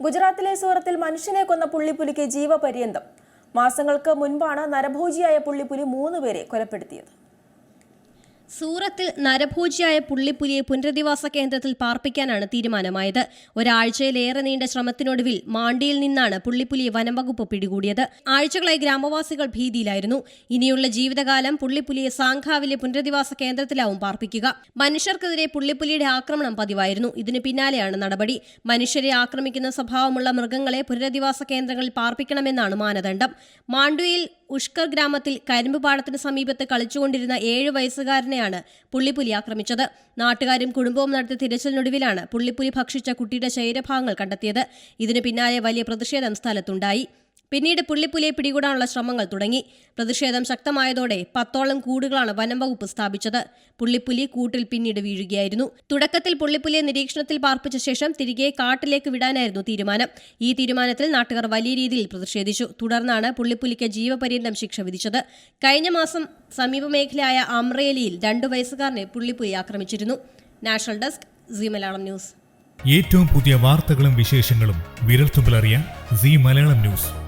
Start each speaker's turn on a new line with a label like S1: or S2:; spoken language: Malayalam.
S1: ഗുജറാത്തിലെ സൂറത്തിൽ മനുഷ്യനെ കൊന്ന പുള്ളിപ്പുലിക്ക് ജീവപര്യന്തം. മാസങ്ങൾക്ക് മുൻപാണ് നരഭോജിയായ പുള്ളിപ്പുലി മൂന്ന് പേരെ കൊലപ്പെടുത്തിയത്.
S2: സൂറത്തിൽ നരഭോജിയായ പുള്ളിപ്പുലിയെ പുനരധിവാസ കേന്ദ്രത്തിൽ പാർപ്പിക്കാനാണ് തീരുമാനമായത്. ഒരാഴ്ചയിലേറെ നീണ്ട ശ്രമത്തിനൊടുവിൽ മാണ്ടിയിൽ നിന്നാണ് പുള്ളിപ്പുലിയെ വനംവകുപ്പ് പിടികൂടിയത്. ആഴ്ചകളായി ഗ്രാമവാസികൾ ഭീതിയിലായിരുന്നു. ഇനിയുള്ള ജീവിതകാലം പുള്ളിപ്പുലിയെ സാങ്ഖാവിലെ പുനരധിവാസ കേന്ദ്രത്തിലാവും പാർപ്പിക്കുക. മനുഷ്യർക്കെതിരെ പുള്ളിപ്പുലിയുടെ ആക്രമണം പതിവായിരുന്നു. ഇതിന് പിന്നാലെയാണ് നടപടി. മനുഷ്യരെ ആക്രമിക്കുന്ന സ്വഭാവമുള്ള മൃഗങ്ങളെ പുനരധിവാസ കേന്ദ്രങ്ങളിൽ പാർപ്പിക്കണമെന്നാണ് മാനദണ്ഡം. മാണ്ഡുയിൽ ഉഷ്കർ ഗ്രാമത്തിൽ കരിമ്പ് പാടത്തിന് സമീപത്ത് കളിച്ചുകൊണ്ടിരുന്ന ഏഴ് വയസ്സുകാരനെയാണ് പുള്ളിപ്പുലി ആക്രമിച്ചത്. നാട്ടുകാരും കുടുംബവും നടത്തിയ തിരച്ചിലിനൊടുവിലാണ് പുള്ളിപ്പുലി ഭക്ഷിച്ച കുട്ടിയുടെ ശരീരഭാഗങ്ങൾ കണ്ടെത്തിയത്. ഇതിനു പിന്നാലെ വലിയ പ്രതിഷേധം സ്ഥലത്തുണ്ടായി. പിന്നീട് പുള്ളിപ്പുലിയെ പിടികൂടാനുള്ള ശ്രമങ്ങൾ തുടങ്ങി. പ്രതിഷേധം ശക്തമായതോടെ പത്തോളം കൂടുകളാണ് വനം വകുപ്പ് സ്ഥാപിച്ചത്. പുള്ളിപ്പുലി കൂട്ടിൽ പിന്നീട് വീഴുകയായിരുന്നു. തുടക്കത്തിൽ പുള്ളിപ്പുലിയെ നിരീക്ഷണത്തിൽ പാർപ്പിച്ച ശേഷം തിരികെ കാട്ടിലേക്ക് വിടാനായിരുന്നു തീരുമാനം. ഈ തീരുമാനത്തിൽ നാട്ടുകാർ വലിയ രീതിയിൽ പ്രതിഷേധിച്ചു. തുടർന്നാണ് പുള്ളിപ്പുലിക്ക് ജീവപര്യന്തം ശിക്ഷ വിധിച്ചത്. കഴിഞ്ഞ മാസം സമീപ മേഖലയായ അമ്രേലിയിൽ രണ്ടു വയസ്സുകാരനെ പുള്ളിപ്പുലി ആക്രമിച്ചിരുന്നു. National desk C Malayalam news.
S3: ഏറ്റവും പുതിയ വാർത്തകളും വിശേഷങ്ങളും വിരൽത്തുമ്പിലറിയാൻ സി മലയാളം ന്യൂസ്.